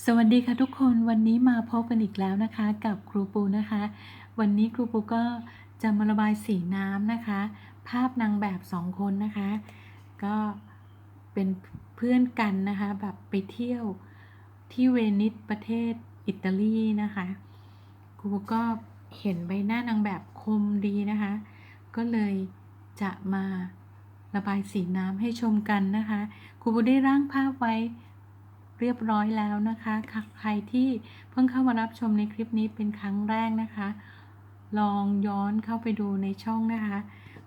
สวัสดีค่ะทุกคนวันนี้มาพบกันอีกแล้วนะคะ กับครูปูนะคะ วันนี้ครูปูก็จะมาระบายสีน้ำนะคะ ภาพนางแบบสองคนนะคะ ก็เป็นเพื่อนกันนะคะ แบบไปเที่ยวที่เวนิสประเทศอิตาลีนะคะครูปูก็เห็นใบหน้านางแบบคมดีนะคะ ก็เลยจะมาระบายสีน้ำให้ชมกันนะคะครูปูได้ร่างภาพไว้ เรียบร้อยแล้วนะคะค่ะใครที่เพิ่งเข้ามารับชมในคลิปนี้เป็นครั้งแรกนะคะ ลองย้อนเข้าไปดูในช่องนะคะ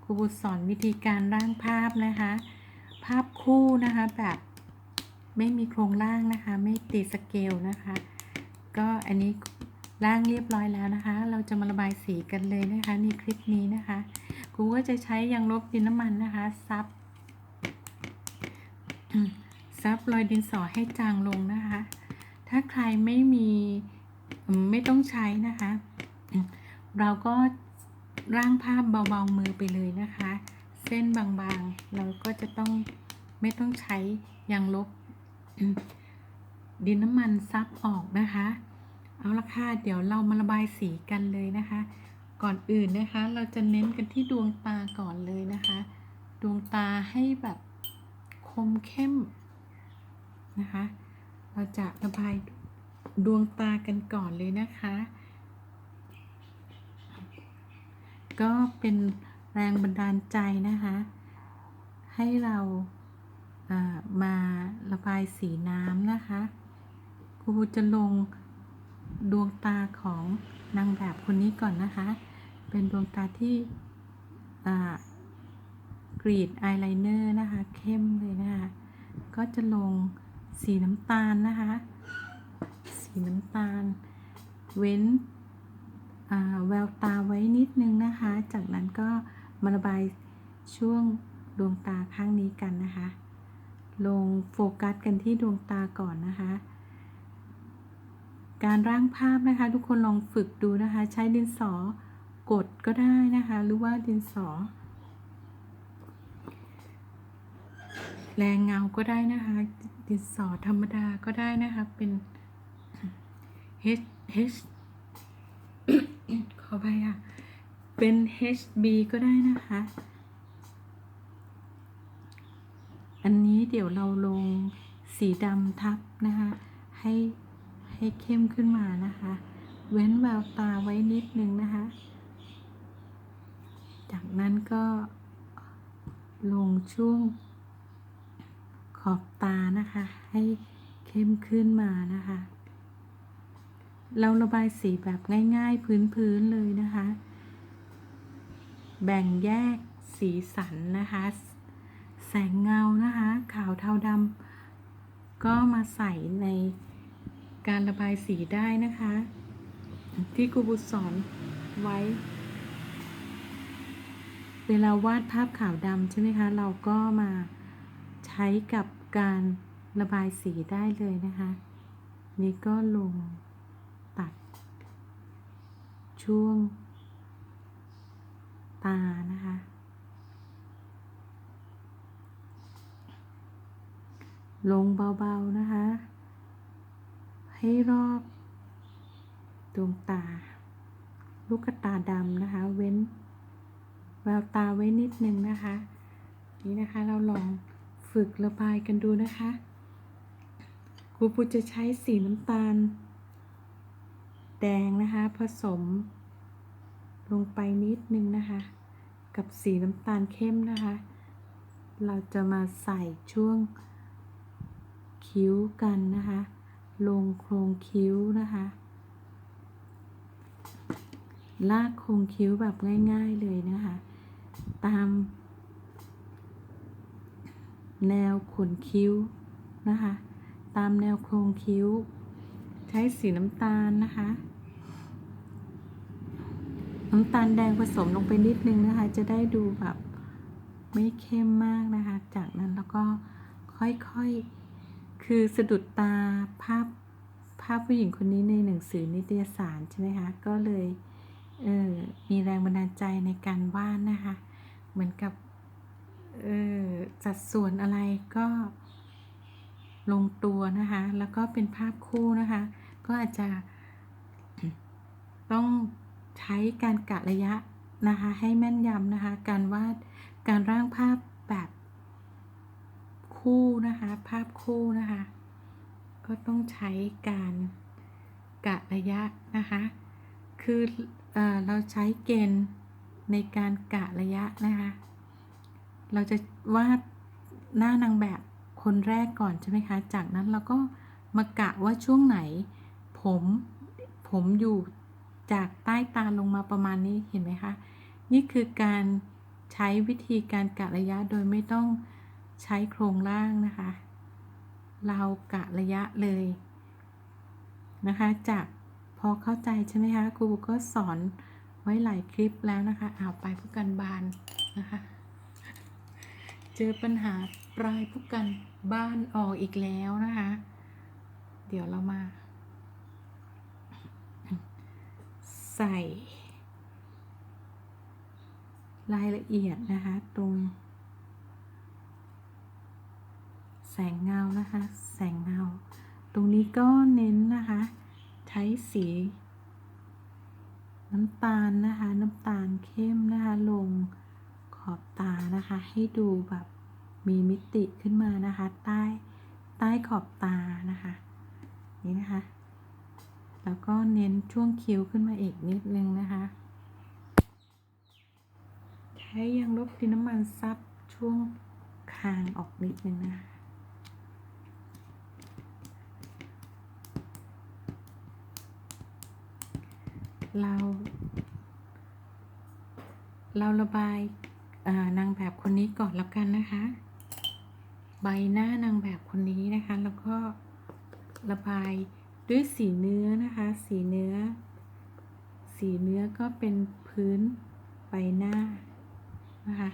ครูบุตรสอนวิธีการร่างภาพนะคะ ภาพคู่นะคะแบบไม่มีโครงร่างนะคะ ไม่ติดสเกลนะคะ ก็อันนี้ร่างเรียบร้อยแล้วนะคะ เราจะมาระบายสีกันเลยนะคะในคลิปนี้นะคะครูก็จะใช้ยางลบดินน้ำมันนะคะซับ ซับรอยดินสอให้จางลงนะคะ ถ้าใครไม่มีไม่ต้องใช้นะคะ เราก็ร่างภาพเบาๆมือไปเลยนะคะ เส้นบางๆ เราก็จะต้องไม่ต้องใช้ยางลบ ดินน้ำมันซับออกนะคะ เอาละค่ะเดี๋ยวเรามาระบายสีกันเลยนะคะ ก่อนอื่นนะคะ เราจะเน้นกันที่ดวงตาก่อนเลยนะคะ ดวงตาให้แบบคมเข้ม นะคะ เราจะระบายดวงตากันก่อนเลยนะคะ ก็เป็นแรงบันดาลใจนะคะ ให้เราามาระบายสีน้ำนะคะครูจะลงดวงตาของนางแบบคนนี้ก่อนนะคะ เป็นดวงตาที่กรีดอายไลเนอร์นะคะ เข้มเลยนะคะ ก็จะลง สีน้ำตาลนะคะ สีน้ำตาล เว้นแววตาไว้นิดนึงนะคะ จากนั้นก็มาระบายช่วงดวงตาข้างนี้กันนะคะ ลงโฟกัสกันที่ดวงตาก่อนนะคะ การร่างภาพนะคะ ทุกคนลองฝึกดูนะคะ ใช้ดินสอกดก็ได้นะคะ หรือว่าดินสอ แรงเงาก็ได้นะคะ ดินสอธรรมดาก็ได้นะคะ เป็น H H ขอไปอะ เป็น HB ก็ได้นะคะ อันนี้เดี๋ยวเราลงสีดำทับนะคะ ให้ให้เข้มขึ้นมานะคะ เว้นแววตาไว้นิดนึงนะคะ จากนั้นก็ลงช่วง อบตานะคะ ให้เข้มขึ้นมานะคะ เราระบายสีแบบง่ายๆพื้นๆเลยนะคะ แบ่งแยกสีสันนะคะ แสงเงานะคะ ขาวเทาดำก็มาใส่ในการระบายสีได้นะคะ ที่ครูบุตรสอนไว้ เวลาวาดภาพขาวดำใช่ไหมคะ เราก็มา ใช้กับการระบายสีได้เลยนะคะ นี่ก็ลงตัด ช่วง ตานะคะ ลงเบาๆนะคะ ให้รอบดวงตา ลูกตาดำนะคะ เว้นแววตาไว้นิดนึงนะคะ นี่นะคะเราลอง ฝึกระบายกันดูนะคะครูปูจะใช้สีน้ำตาล แดงนะคะ ผสม ลงไปนิดนึงนะคะ กับสีน้ำตาลเข้มนะคะ เราจะมาใส่ช่วงคิ้วกันนะคะ ลงโครงคิ้วนะคะ ลากโครงคิ้วแบบง่าย ๆเลยนะคะ ตาม แนวขนคิ้วนะคะ ตามแนวโครงคิ้ว ใช้สีน้ำตาลนะคะ น้ำตาลแดงผสมลงไปนิดนึงนะคะ จะได้ดูแบบไม่เข้มมากนะคะ จากนั้นแล้วก็ค่อยๆ คือสะดุดตาภาพภาพผู้หญิงคนนี้ในหนังสือนิตยสารใช่ไหมคะ ก็เลยเออมีแรงบันดาลใจในการวาดนะคะ เหมือนกับ สัดส่วนอะไรก็ลงตัวนะคะ แล้วก็เป็นภาพคู่นะคะ ก็อาจจะต้องใช้การกะระยะนะคะ ให้แม่นยำนะคะ การวาดการร่างภาพแบบคู่นะคะ ภาพคู่นะคะ ก็ต้องใช้การกะระยะนะคะ คือเออเราใช้เกณฑ์ในการกะระยะนะคะ เราจะวาดหน้านางแบบคนแรกก่อนใช่ไหมคะ จากนั้นเราก็มากะว่าช่วงไหน ผมผมอยู่จากใต้ตาลงมาประมาณนี้เห็นไหมคะ นี่คือการใช้วิธีการกะระยะโดยไม่ต้องใช้โครงร่างนะคะ เรากะระยะเลยนะคะ จากพอเข้าใจใช่ไหมคะครูก็สอนไว้หลายคลิปแล้วนะคะเอาไปผู้กันบาน เจอปัญหาปลายผู้กันบ้านออกอีกแล้วนะคะ เดี๋ยวเรามา ใส่ รายละเอียดนะคะ ตรง แสงเงานะคะ แสงเงา ตรงนี้ก็เน้นนะคะ ใช้สี น้ำตาลนะคะ น้ำตาลเข้มนะคะลง อบตานะคะ ให้ดูแบบมีมิติขึ้นมานะคะ ใต้ใต้ขอบตานะคะ นี่นะคะ แล้วก็เน้นช่วงคิ้วขึ้นมาอีกนิดนึงนะคะ ใช้ยางลบดินน้ำมันซับช่วงคางออกนิดนึงนะคะเรา เราระบาย นางแบบคนนี้ก่อนแล้วกันนะคะ ใบหน้านางแบบคนนี้นะคะ แล้วก็ระบายด้วยสีเนื้อนะคะ สีเนื้อ สีเนื้อก็เป็นพื้นใบหน้านะคะ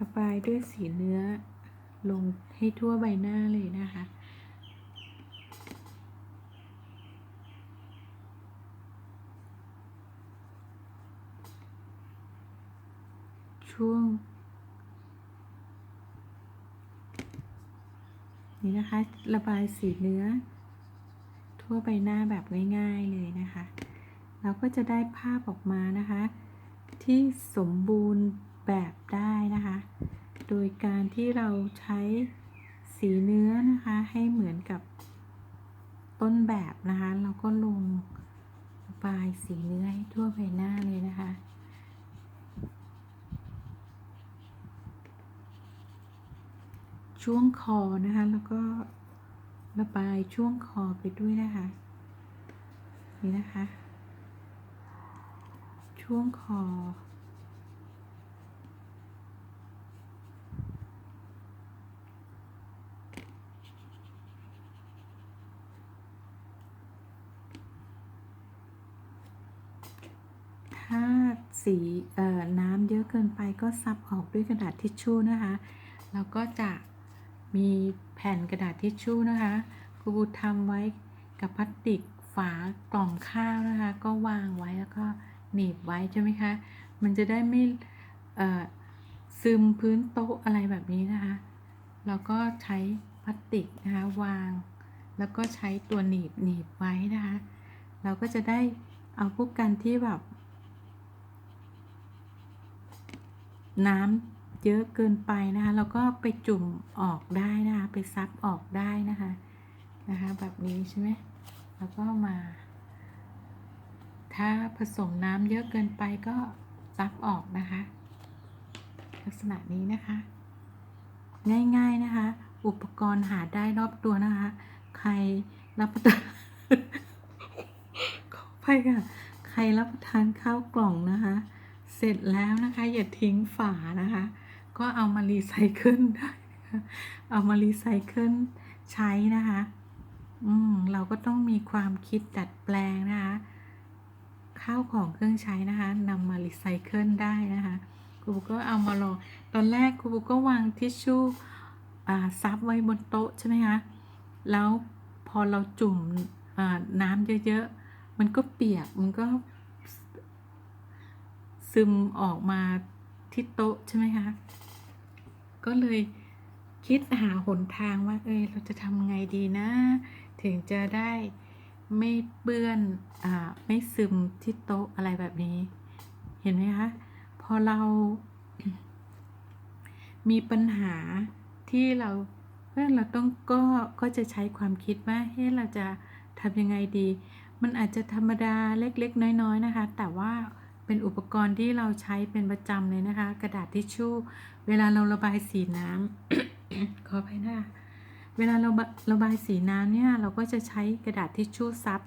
ระบายด้วยสีเนื้อลงให้ทั่วใบหน้าเลยนะคะ ช่วง นี่นะคะ ระบายสีเนื้อ ทั่วใบหน้าแบบง่ายๆเลยนะคะ เราก็จะได้ภาพออกมานะคะ ที่สมบูรณ์แบบได้นะคะ โดยการที่เราใช้สีเนื้อนะคะให้เหมือนกับต้นแบบนะคะ เราก็ลงระบายสีเนื้อให้ทั่วใบหน้าเลยนะคะ ช่วงคอนะคะ แล้วก็ระบายช่วงคอไปด้วยนะคะ นี่นะคะ ช่วงคอ ถ้าสีน้ำเยอะเกินไปก็ซับออกด้วยกระดาษทิชชู่นะคะ แล้วก็จะ มีแผ่นกระดาษทิชชู่นะคะครูบูทำไว้กับพลาสติกฝากล่องข้าวนะคะ ก็วางไว้แล้วก็หนีบไว้ใช่ไหมคะ มันจะได้ไม่ซึมพื้นโต๊ะอะไรแบบนี้นะคะ เราก็ใช้พลาสติกนะคะวาง แล้วก็ใช้ตัวหนีบหนีบไว้นะคะ เราก็จะได้เอาพวกกันที่แบบน้ำ เยอะเกินไปนะคะแล้วก็ไปจุ่มออกได้นะคะ ไปซับออกได้นะคะนะคะ แบบนี้ใช่ไหมแล้วก็มา ถ้าผสมน้ำเยอะเกินไปก็ซับออกนะคะ ลักษณะนี้นะคะ ง่ายๆนะคะ อุปกรณ์หาได้รอบตัวนะคะ ใครรับประทานขอไปค่ะใครรับประทานข้าวกล่องนะคะ เสร็จแล้วนะคะ อย่าทิ้งฝานะคะ ก็เอามารีไซเคิลได้เอามารีไซเคิลใช้นะคะ อืมเราก็ต้องมีความคิดดัดแปลงนะคะข้าวของเครื่องใช้นะคะนำมารีไซเคิลได้นะคะครูก็เอามาลองตอนแรกครูก็วางทิชชู่อ่าซับไว้บนโต๊ะใช่ไหมคะแล้วพอเราจุ่มอ่าน้ำเยอะๆ มันก็เปียกมันก็ซึมออกมาที่โต๊ะใช่ไหมคะ ก็เลยคิดหาหนทางว่าเอยเราจะทำไงดีนะ ถึงจะได้ไม่เปื้อนอ่าไม่ซึมที่โต๊ะอะไรแบบนี้ เห็นไหมคะพอเรา มีปัญหาที่เราเพื่อนเราต้องก็ก็จะใช้ความคิดว่าเฮ้เราจะทำยังไงดี มันอาจจะธรรมดาเล็กๆ น้อย ๆ นะคะ แต่ว่า เป็นอุปกรณ์ที่เราใช้เป็นประจำเลยนะคะ กระดาษทิชชู่ เวลาเราระบายสีน้ำขออภัยนะคะเวลาเราระบายสีน้ำเนี่ยเราก็จะใช้กระดาษทิชชู่ซับ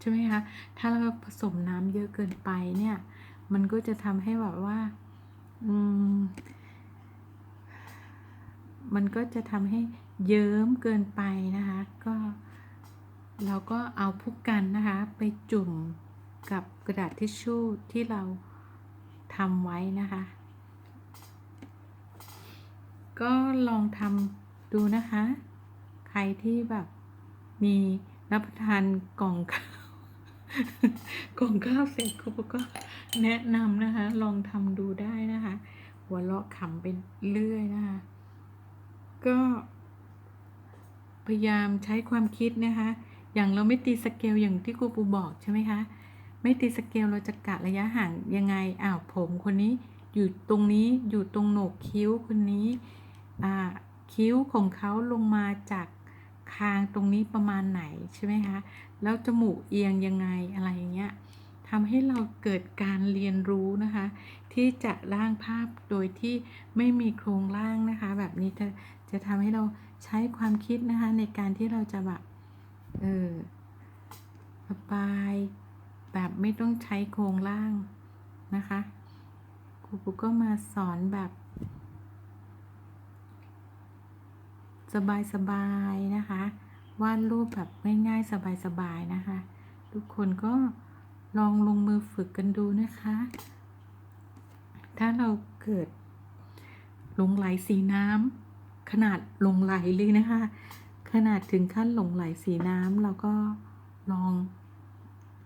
ใช่ไหมคะถ้าเราผสมน้ำเยอะเกินไปเนี่ยมันก็จะทำให้แบบว่าอืมมันก็จะทำให้เยิ้มเกินไปนะคะ ก็เราก็เอาผู้กันนะคะ ไปจุ่ม กับกระดาษทิชชู่ที่เราทำไว้นะคะ ก็ลองทำดูนะคะ ใครที่แบบมีรับประทานกล่องข้าวกล่องข้าวเสร็จครูก็แนะนำนะคะ ลองทำดูได้นะคะ หัวเราะขำไปเรื่อยนะคะ ก็พยายามใช้ความคิดนะคะ อย่างเราไม่ตีสเกลอย่างที่ครูปูบอกใช่ไหมคะ ไม่ตีสเกลเราจะกะระยะห่างยังไงอ้าวผมคนนี้อยู่ตรงนี้อยู่ตรงโหนกคิ้วคนนี้อ่าคิ้วของเขาลงมาจากคางตรงนี้ประมาณไหนใช่ไหมคะ แล้วจมูกเอียงยังไงอะไรอย่างเงี้ยทำให้เราเกิดการเรียนรู้นะคะ ที่จะร่างภาพโดยที่ไม่มีโครงร่างนะคะ แบบนี้จะจะทำให้เราใช้ความคิดนะคะในการที่เราจะแบบเออระบาย แบบไม่ต้องใช้โครงร่างนะคะครูปุ๊กก็มาสอนแบบ สบายๆนะคะ วาดรูปแบบง่ายๆ สบายๆนะคะ ทุกคนก็ลองลงมือฝึกกันดูนะคะ ถ้าเราเกิดหลงไหลสีน้ำขนาดหลงไหลเลยนะคะ ขนาดถึงขั้นหลงไหลสีน้ำเราก็ลอง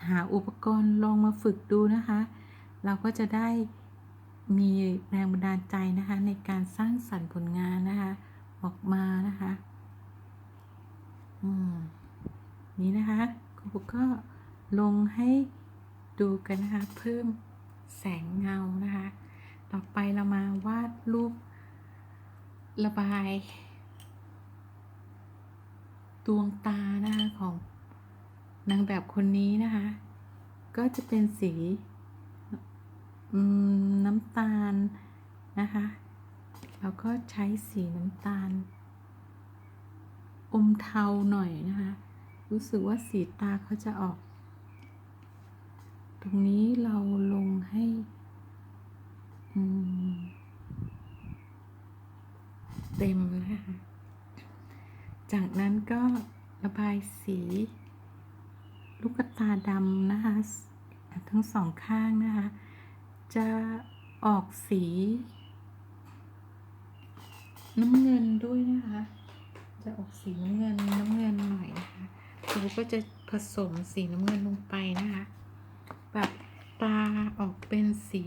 หาอุปกรณ์ลองมาฝึกดูนะคะ เราก็จะได้มีแรงบันดาลใจนะคะ ในการสร้างสรรค์ผลงานนะคะ ออกมานะคะอืมนี้นะคะครูก็ลงให้ดูกันนะคะ เพิ่มแสงเงานะคะ ต่อไปเรามาวาดรูป ระบาย ดวงตานะคะของ นางแบบคนนี้นะคะ ก็จะเป็นสีน้ำตาลนะคะ แล้วก็ใช้สีน้ำตาล อมเทาหน่อยนะคะ รู้สึกว่าสีตาเขาจะออก ตรงนี้เราลงให้เต็มนะคะ จากนั้นก็ระบายสี ลูกตาดำนะคะ ทั้งสองข้างนะคะ จะออกสี น้ำเงินด้วยนะคะ จะออกสีน้ำเงินน้ำเงินหน่อยนะคะครูก็จะผสมสีน้ำเงินลงไปนะคะ แบบตาออกเป็นสี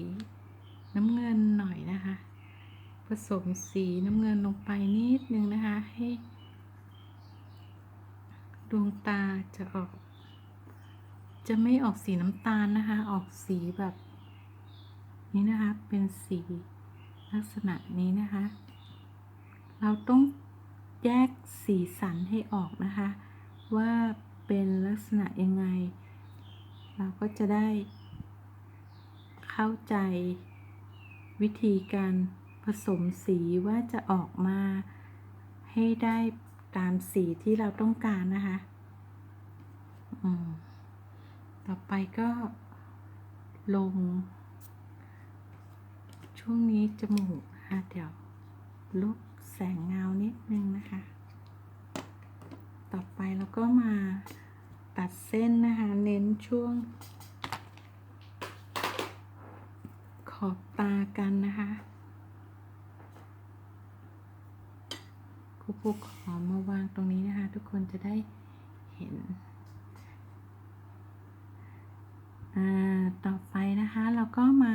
น้ำเงินหน่อยนะคะ ผสมสีน้ำเงินลงไปนิดนึงนะคะให้ ดวงตาจะออก จะไม่ออกสีน้ำตาลนะคะ ออกสีแบบ นี้นะคะ เป็นสีลักษณะนี้นะคะ เราต้องแยกสีสันให้ออกนะคะ ว่าเป็นลักษณะยังไง เราก็จะได้ เข้าใจวิธีการผสมสีว่าจะออกมาให้ได้ตามสีที่เราต้องการนะคะ อืม ต่อไปก็ลง ช่วงนี้จมูกนะคะเดี๋ยวลบแสงเงานิดนึงนะคะ ต่อไปเราก็มาตัดเส้นนะคะ เน้นช่วง ขอบตากันนะคะครูปูขอมาวางตรงนี้นะคะ ทุกคนจะได้เห็น อ่า ต่อไปนะคะเราก็มา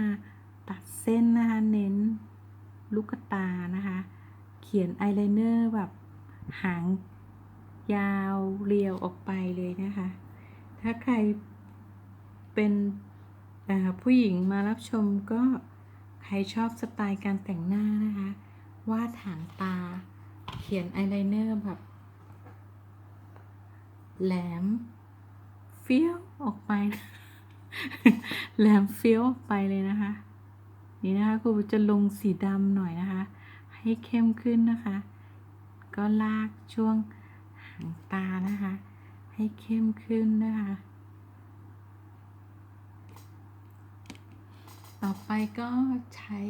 ตัดเส้นนะคะเน้นลูกตานะคะคขียนอายไลเนอร์แบบหางยาวเรียวออกไปเลยนะคะ ถ้าใครเป็นผู้หญิงมารับชมก็ใครชอบสไตล์การแต่งหน้านะคะ วาดหางตา เขียนอายไลเนอร์แบบ แหลม เฟี้ยวออกไป แหลมเฟี้ยวไปเลยนะคะ นี่นะคะครูจะลงสีดำหน่อยนะคะ ให้เข้มขึ้นนะคะ ก็ลากช่วงหางตานะคะ ให้เข้มขึ้นนะคะ ต่อไปก็ใช้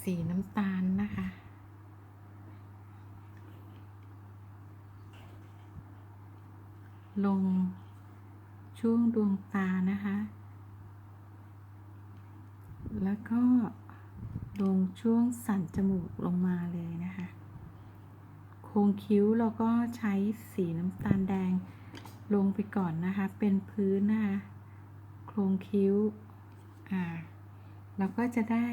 สีน้ำตาลนะคะลง ช่วงดวงตานะคะ แล้วก็ลงช่วงสันจมูกลงมาเลยนะคะ โค้งคิ้วเราก็ใช้สีน้ำตาลแดงลงไปก่อนนะคะ เป็นพื้นนะคะ โครงคิ้ว อ่า เราก็จะได้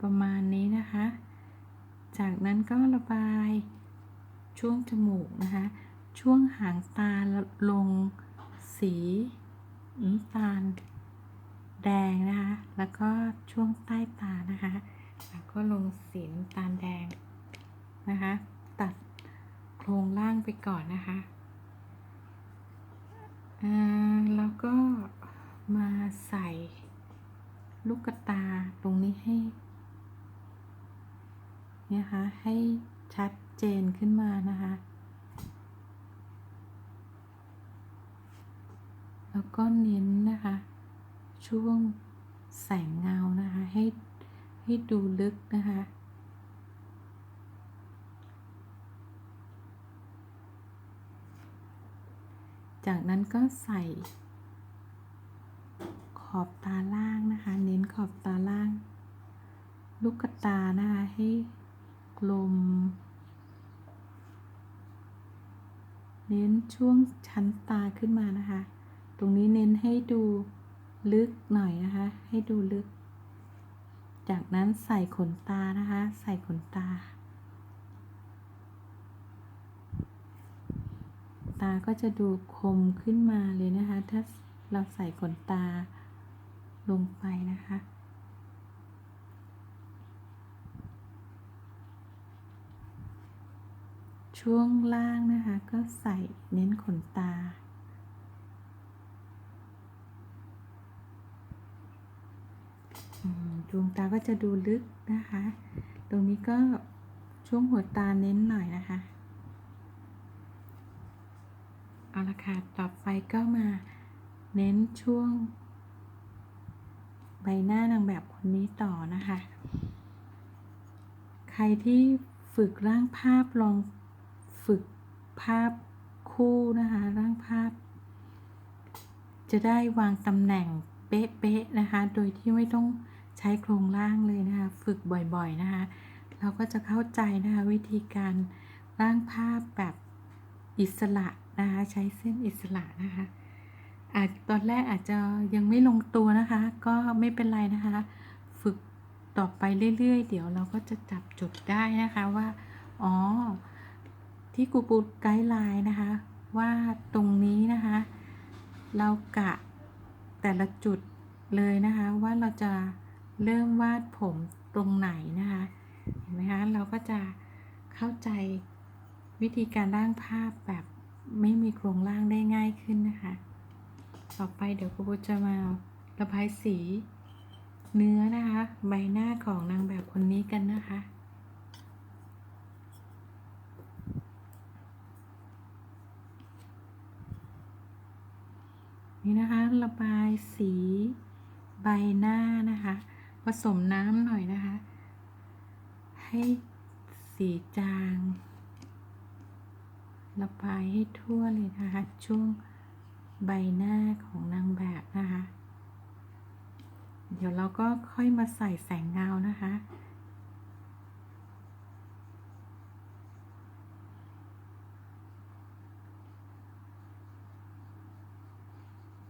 ประมาณนี้นะคะ จากนั้นก็ระบายช่วงจมูกนะคะ ช่วงหางตาลงสีน้ำตาล แดงนะคะ แล้วก็ช่วงใต้ตานะคะ แล้วก็ลงสีน้ำตาลแดงนะคะ ตัดโครงล่างไปก่อนนะคะแล้วก็มาใส่ลูกตาตรงนี้ให้นี่ยคะให้ชัดเจนขึ้นมานะคะ แล้วก็เน้นนะคะ ช่วงแสงเงานะคะ ให้ให้ดูลึกนะคะ จากนั้นก็ใส่ขอบตาล่างนะคะ เน้นขอบตาล่าง ลูกตานะคะให้กลม เน้นช่วงชั้นตาขึ้นมานะคะ ตรงนี้เน้นให้ดูลึกหน่อยนะคะ ให้ดูลึก จากนั้นใส่ขนตานะคะ ใส่ขนตา ตาก็จะดูคมขึ้นมาเลยนะคะ ถ้าเราใส่ขนตาลงไปนะคะช่วงล่างนะคะก็ใส่เน้นขนตา อืม ดวงตาก็จะดูลึกนะคะ ตรงนี้ก็ช่วงหัวตาเน้นหน่อยนะคะ เอาละค่ะ ต่อไปก็มาเน้นช่วง ใบหน้านางแบบคนนี้ต่อนะคะ ใครที่ฝึกร่างภาพลองฝึกภาพคู่นะคะ ร่างภาพ จะได้วางตำแหน่งเป๊ะๆนะคะ โดยที่ไม่ต้อง ช้โครงร่างเลยนะคะ ฝึกบ่อยๆนะคะ เราก็จะเข้าใจนะคะวิธีการร่างภาพแบบอิสระนะคะใช้เส้นอิสระนะคะอาจตอนแรกอาจจะยังไม่ลงตัวนะคะ ก็ไม่เป็นไรนะคะ ฝึกต่อไปเรื่อยๆ เดี๋ยวเราก็จะจับจุดได้นะคะว่า อ๋อ ที่กูปูไกด์ไลน์นะคะ ว่าตรงนี้นะคะ เรากะแต่ละจุดเลยนะคะว่าเราจะ เริ่มวาดผมตรงไหนนะคะ เห็นไหมคะ เราก็จะเข้าใจวิธีการร่างภาพแบบไม่มีโครงร่างได้ง่ายขึ้นนะคะ ต่อไปเดี๋ยวครูปูจะมาระบายสี เนื้อนะคะ ใบหน้าของนางแบบคนนี้กันนะคะนี่นะคะระบายสีใบหน้านะคะ ผสมน้ำหน่อยนะคะ ให้สีจางระบายให้ทั่วเลยนะคะ ช่วงใบหน้าของนางแบบนะคะ เดี๋ยวเราก็ค่อยมาใส่แสงเงานะคะ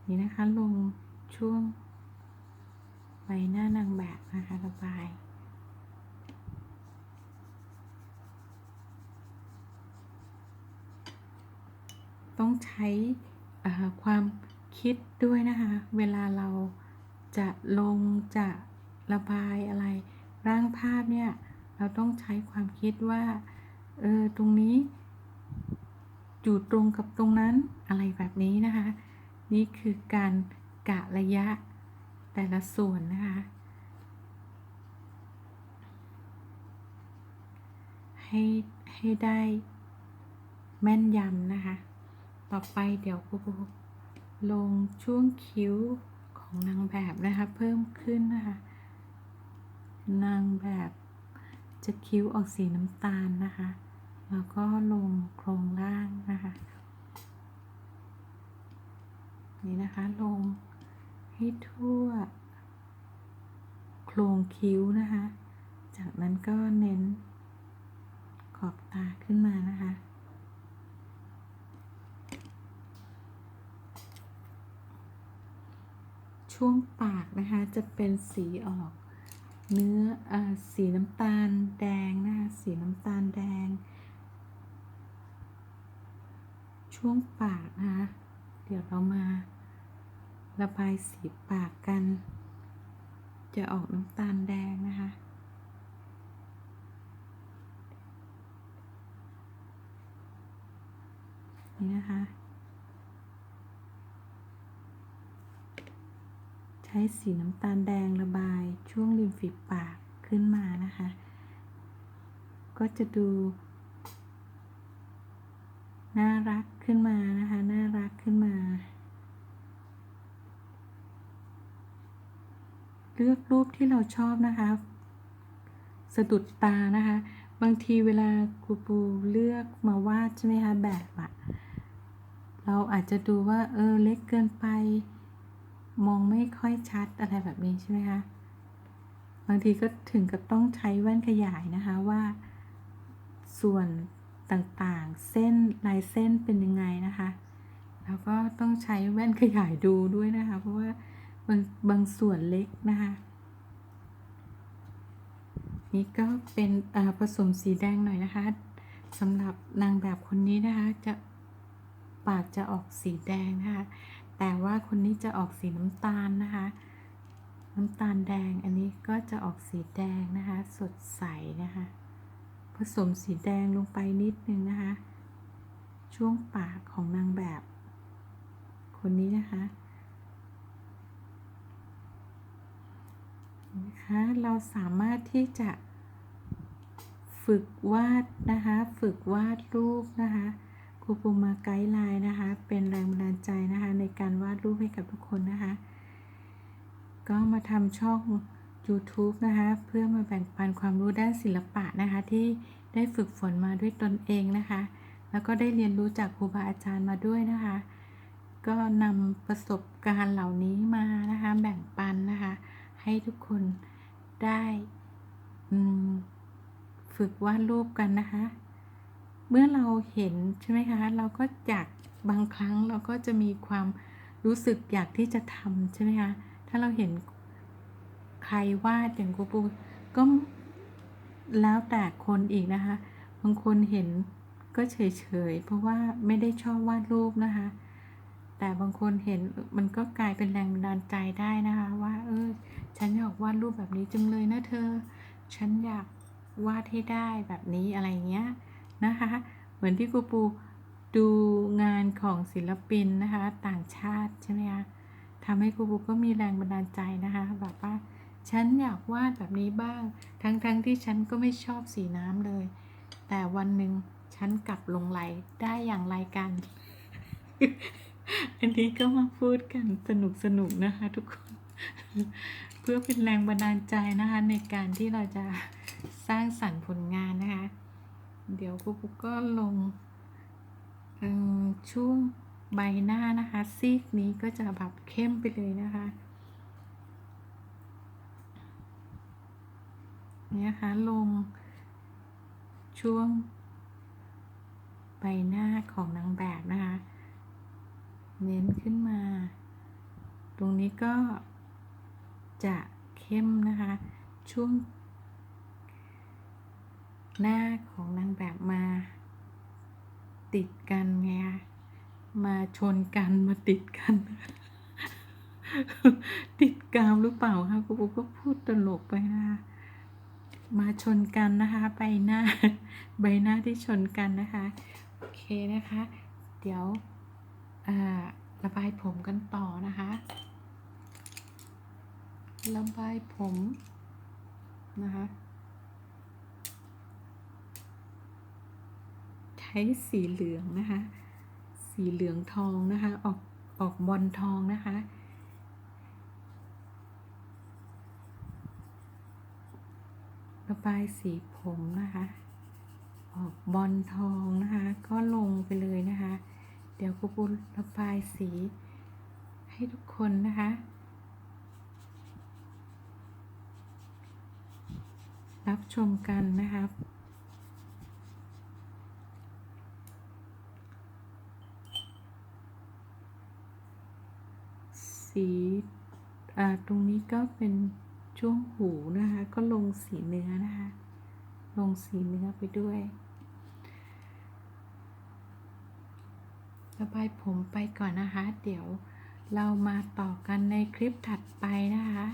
นี่นะคะลงช่วง ใบหน้านางแบบนะคะระบายต้องใช้ความคิดด้วยนะคะ เวลาเราจะลงจะระบายอะไร ร่างภาพเนี่ย เราต้องใช้ความคิดว่า เออ ตรงนี้ อยู่ตรงกับตรงนั้นอะไรแบบนี้นะคะ นี่คือการกะระยะ แต่ละส่วนนะคะ ให้ให้ได้แม่นยำนะคะ ต่อไปเดี๋ยวครูลงช่วงคิ้วของนางแบบนะคะ เพิ่มขึ้นนะคะ นางแบบจะคิ้วออกสีน้ำตาลนะคะ แล้วก็ลงโครงล่างนะคะ นี่นะคะลง ให้ทั่ว โครงคิ้วนะคะ จากนั้นก็เน้น ขอบตาขึ้นมานะคะ ช่วงปากนะคะจะเป็นสีออกเนื้ออสีน้ำตาลแดงนะคะสีน้ำตาลแดง ช่วงปากนะคะ เดี๋ยวเรามา ระบายสีปากกัน จะออกน้ำตาลแดงนะคะ นี่นะคะ ใช้สีน้ำตาลแดงระบายช่วงริมฝีปากขึ้นมานะคะ ก็จะดู น่ารักขึ้นมานะคะ น่ารักขึ้นมา เลือกรูปที่เราชอบนะคะ สะดุดตานะคะ บางทีเวลาครูปูเลือกมาวาดใช่ไหมคะแบบอะเราอาจจะดูว่าเออเล็กเกินไป มองไม่ค่อยชัดอะไรแบบนี้ใช่ไหมคะบางทีก็ถึงกับต้องใช้แว่นขยายนะคะว่า ส่วนต่างๆ เส้นลายเส้นเป็นยังไงนะคะ แล้วก็ต้องใช้แว่นขยายดูด้วยนะคะ เพราะว่า บางบางส่วนเล็กนะคะนี่ก็เป็นผสมสีแดงหน่อยนะคะสำหรับนางแบบคนนี้นะคะจะปากจะออกสีแดงนะคะ แต่ว่าคนนี้จะออกสีน้ำตาลนะคะ น้ำตาลแดงอันนี้ก็จะออกสีแดงนะคะ สดใสนะคะ ผสมสีแดงลงไปนิดนึงนะคะ ช่วงปากของนางแบบ คนนี้นะคะ นะคะ เราสามารถที่จะฝึกวาดนะคะ ฝึกวาดรูปนะคะครูปูมาไกด์ไลน์นะคะ เป็นแรงบันดาลใจนะคะ ในการวาดรูปให้กับทุกคนนะคะ ก็มาทำช่อง YouTube นะคะ เพื่อมาแบ่งปันความรู้ด้านศิลปะนะคะ ที่ได้ฝึกฝนมาด้วยตนเองนะคะ แล้วก็ได้เรียนรู้จากครูบาอาจารย์มาด้วยนะคะ ก็นำประสบการณ์เหล่านี้มานะคะ แบ่งปันนะคะ ให้ทุกคนได้ฝึกวาดรูปกันนะคะ เมื่อเราเห็นใช่ไหมคะ เราก็อยากบางครั้งเราก็จะมีความรู้สึกอยากที่จะทำใช่ไหมคะ ถ้าเราเห็นใครวาดอย่างกูปูก็แล้วแต่คนอีกนะคะ บางคนเห็นก็เฉยๆ เพราะว่าไม่ได้ชอบวาดรูปนะคะ แต่บางคนเห็นมันก็กลายเป็นแรงบันดาลใจได้นะคะ ว่า เออ ฉันอยากวาดรูปแบบนี้จังเลยนะเธอ ฉันอยากวาดให้ได้แบบนี้อะไรเงี้ยนะคะ เหมือนที่ครูปูดูงานของศิลปินนะคะ ต่างชาติใช่ไหมคะทำให้ครูปูก็มีแรงบันดาลใจนะคะ แบบว่า ฉันอยากวาดแบบนี้บ้าง ทั้งๆทที่ฉันก็ไม่ชอบสีน้ำเลย แต่วันหนึ่งฉันกลับลงไหลได้อย่างไรกัน อันนี้ก็มาพูดกันสนุกสนุกนะคะทุกคน เพื่อเป็นแรงบันดาลใจนะคะในการที่เราจะสร้างสรรค์ผลงานนะคะ เดี๋ยวครูปุ๊กก็ลงช่วงใบหน้านะคะ ซีกนี้ก็จะแบบเข้มไปเลยนะคะเนี่ยคะลงช่วงใบหน้าของนางแบบนะคะ เน้นขึ้นมา ตรงนี้ก็จะเข้มนะคะ ช่วง หน้าของนางแบบมา ติดกันไงคะมาชนกันมาติดกัน ติดกาวหรือเปล่าคะครูปูก็พูดตลกไปนะคะมาชนกันนะคะใบหน้า ใบหน้าที่ชนกันนะคะ โอเคนะคะ เดี๋ยว ระบายผมกันต่อนะคะระบายผมนะคะใช้สีเหลืองนะคะ สีเหลืองทองนะคะ ออกออกบอลทองนะคะระบายสีผมนะคะ ออกบอลทองนะคะ ก็ลงไปเลยนะคะ เดี๋ยวครูปูระบายสี ให้ทุกคนนะคะ รับชมกันนะครับสีอ่าตรงนี้ก็เป็นช่วงหูนะคะ ก็ลงสีเนื้อนะคะ ลงสีเนื้อไปด้วย ระบายผมไปก่อนนะคะ เดี๋ยวเรามาต่อกันในคลิปถัดไปนะคะ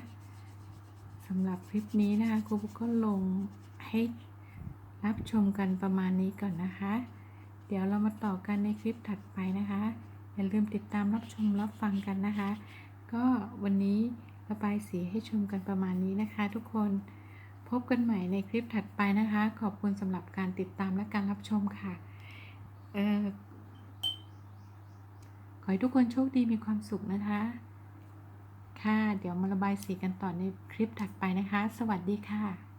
สำหรับคลิปนี้นะคะครูปุ๊กก็ลงให้รับชมกันประมาณนี้ก่อนนะคะ เดี๋ยวเรามาต่อกันในคลิปถัดไปนะคะ อย่าลืมติดตามรับชมรับฟังกันนะคะ ก็วันนี้ระบายสีให้ชมกันประมาณนี้นะคะ ทุกคนพบกันใหม่ในคลิปถัดไปนะคะ ขอบคุณสำหรับการติดตามและการรับชมค่ะ เออขอ ให้ทุกคนโชคดีมีความสุขนะคะ ค่ะ เดี๋ยวมาระบายสีกันต่อในคลิปถัดไปนะคะ สวัสดีค่ะ